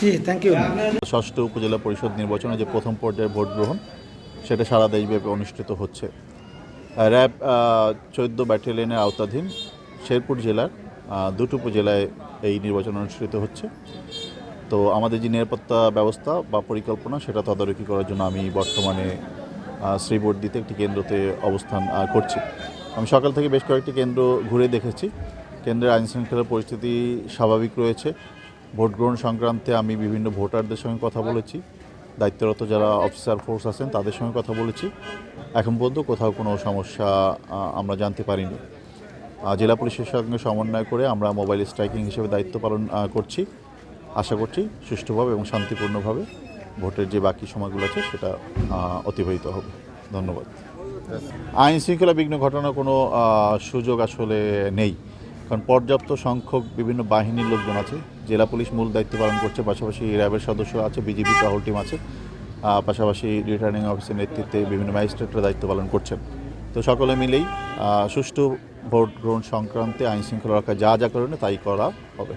G thank you ষষ্ঠ উপজেলা পরিষদ নির্বাচনে যে প্রথম পর্যায়ে ভোট গ্রহণ সেটা সারা দেশব্যাপী অনুষ্ঠিত হচ্ছে। র্যাব চোদ্দ ব্যাটালিয়নের আওতাধীন শেরপুর জেলার দুটো উপজেলায় এই নির্বাচন অনুষ্ঠিত হচ্ছে। তো আমাদের যে নিরাপত্তা ব্যবস্থা বা পরিকল্পনা সেটা তদারকি করার জন্য আমি বর্তমানে শ্রীবর্দিতে একটি কেন্দ্রতে অবস্থান করছি। আমি সকাল থেকে বেশ কয়েকটি কেন্দ্র ঘুরে দেখেছি। কেন্দ্রের আইন শৃঙ্খলা পরিস্থিতি স্বাভাবিক রয়েছে। ভোট গ্রহণ সংক্রান্তে আমি বিভিন্ন ভোটারদের সঙ্গে কথা বলেছি। দায়িত্বরত যারা অফিসার ফোর্স আছেন, তাদের সঙ্গে কথা বলেছি। এখন পর্যন্ত কোথাও কোনো সমস্যা আমরা জানতে পারিনি। জেলা পুলিশের সঙ্গে সমন্বয় করে আমরা মোবাইল স্ট্রাইকিং হিসেবে দায়িত্ব পালন করছি। আশা করছি সুষ্ঠুভাবে এবং শান্তিপূর্ণভাবে ভোটের যে বাকি সময়গুলো আছে, সেটা অতিবাহিত হবে। ধন্যবাদ। আইন শৃঙ্খলা বিঘ্ন ঘটানোর কোনো সুযোগ আসলে নেই। কারণ পর্যাপ্ত সংখ্যক বিভিন্ন বাহিনীর লোকজন আছে। জেলা পুলিশ মূল দায়িত্ব পালন করছে, পাশাপাশি র্যাবের সদস্য আছে, বিজিবি টহল টিম আছে পাশাপাশি রিটার্নিং অফিসের নেতৃত্বে বিভিন্ন ম্যাজিস্ট্রেটরা দায়িত্ব পালন করছেন। তো সকলে মিলেই সুষ্ঠু ভোট গ্রহণ সংক্রান্তে আইন শৃঙ্খলা রক্ষা যা যা করণীয় তাই করা হবে।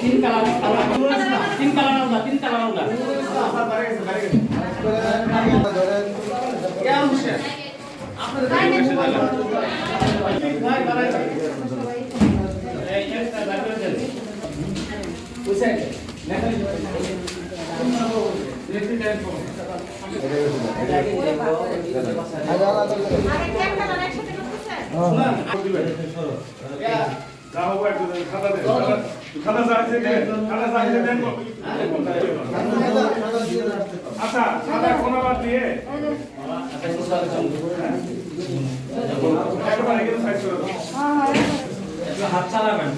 তিন কালার তিন কালার আলাদা তিন কালার আলাদা কেমন শেষ আপনাদের ভাই ভাই এই একটা ব্যাপার দেন বুঝছেন লেখা আচ্ছা সাদা কোনো বাদ দিয়ে হাত চালাবেন